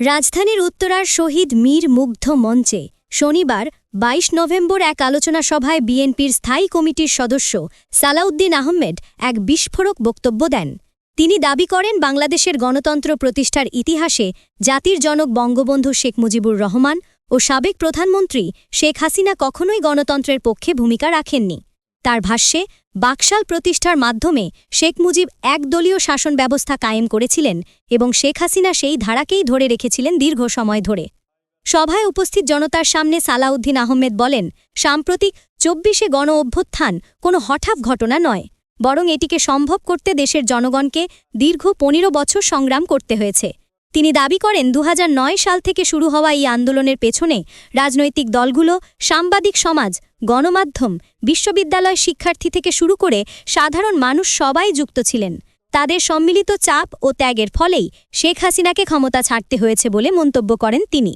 রাজধানীর উত্তরার শহীদ মীর মুগ্ধ মঞ্চে শনিবার ২২ নভেম্বর এক আলোচনা সভায় বিএনপির স্থায়ী কমিটির সদস্য সালাউদ্দিন আহমেদ এক বিস্ফোরক বক্তব্য দেন। তিনি দাবি করেন, বাংলাদেশের গণতন্ত্র প্রতিষ্ঠার ইতিহাসে জাতির জনক বঙ্গবন্ধু শেখ মুজিবুর রহমান ও সাবেক প্রধানমন্ত্রী শেখ হাসিনা কখনোই গণতন্ত্রের পক্ষে ভূমিকা রাখেননি। তার ভাষ্যে, বাকশাল প্রতিষ্ঠার মাধ্যমে শেখ মুজিব একদলীয় শাসন ব্যবস্থা কায়েম করেছিলেন এবং শেখ হাসিনা সেই ধারাকেই ধরে রেখেছিলেন দীর্ঘ সময় ধরে। সভায় উপস্থিত জনতার সামনে সালাউদ্দিন আহমেদ বলেন, সাম্প্রতিক চব্বিশে গণ অভ্যুত্থান কোনো হঠাৎ ঘটনা নয়, বরং এটিকে সম্ভব করতে দেশের জনগণকে দীর্ঘ পনেরো বছর সংগ্রাম করতে হয়েছে। তিনি দাবি করেন দু হাজার নয় সাল থেকে শুরু হওয়া এই আন্দোলনের পেছনে রাজনৈতিক দলগুলো, সাংবাদিক সমাজ, গণমাধ্যম, বিশ্ববিদ্যালয় শিক্ষার্থী থেকে শুরু করে সাধারণ মানুষ সবাই যুক্ত ছিলেন। তাদের সম্মিলিত চাপ ও ত্যাগের ফলেই শেখ হাসিনাকে ক্ষমতা ছাড়তে হয়েছে বলে মন্তব্য করেন তিনি।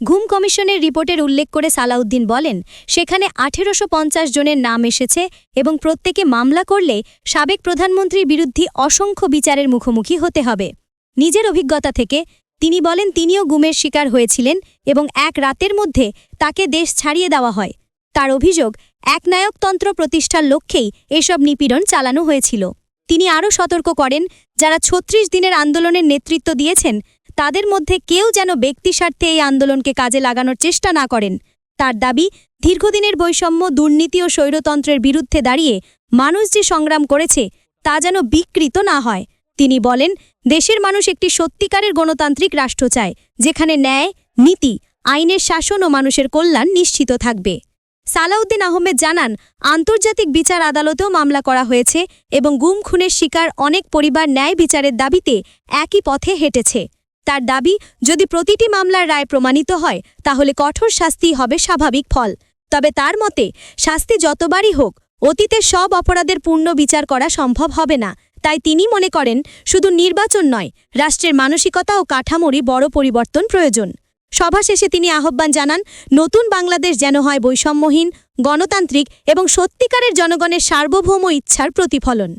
ঘুম কমিশনের রিপোর্টের উল্লেখ করে সালাউদ্দিন বলেন, সেখানে আঠেরোশো পঞ্চাশ জনের নাম এসেছে এবং প্রত্যেকে মামলা করলে সাবেক প্রধানমন্ত্রীর বিরুদ্ধে অসংখ্য বিচারের মুখোমুখি হতে হবে। নিজের অভিজ্ঞতা থেকে, তিনি বলেন তিনিও গুমের শিকার হয়েছিলেন এবং এক রাতের মধ্যে তাকে দেশ ছাড়িয়ে দেওয়া হয়। তার অভিযোগ একনায়কতন্ত্র প্রতিষ্ঠার লক্ষ্যেই এসব নিপীড়ন চালানো হয়েছিল। তিনি আরও সতর্ক করেন, যারা ছত্রিশ দিনের আন্দোলনের নেতৃত্ব দিয়েছেন, তাদের মধ্যে কেউ যেন ব্যক্তিস্বার্থে এই আন্দোলনকে কাজে লাগানোর চেষ্টা না করেন। তার দাবি, দীর্ঘদিনের বৈষম্য, দুর্নীতি ও স্বৈরতন্ত্রের বিরুদ্ধে দাঁড়িয়ে মানুষ যে সংগ্রাম করেছে, তা যেন বিকৃত না হয়। তিনি বলেন, দেশের মানুষ একটি সত্যিকারের গণতান্ত্রিক রাষ্ট্র চায়, যেখানে ন্যায়, নীতি, আইনের শাসন ও মানুষের কল্যাণ নিশ্চিত থাকবে। সালাউদ্দিন আহমেদ জানান, আন্তর্জাতিক বিচার আদালতেও মামলা করা হয়েছে এবং গুম, খুনের শিকার অনেক পরিবার ন্যায় বিচারের দাবিতে একই পথে হেঁটেছে। তার দাবি, যদি প্রতিটি মামলার রায় প্রমাণিত হয়, তাহলে কঠোর শাস্তি হবে স্বাভাবিক ফল। তবে তার মতে, শাস্তি যতবারই হোক, অতীতের সব অপরাধের পূর্ণ বিচার করা সম্ভব হবে না। তাই তিনি মনে করেন, শুধু নির্বাচন নয়, রাষ্ট্রের মানসিকতা ও কাঠামোরই বড় পরিবর্তন প্রয়োজন। সভা শেষে তিনি আহ্বান জানান, নতুন বাংলাদেশ যেন হয় বৈষম্যহীন, গণতান্ত্রিক এবং সত্যিকারের জনগণের সার্বভৌম ইচ্ছার প্রতিফলন।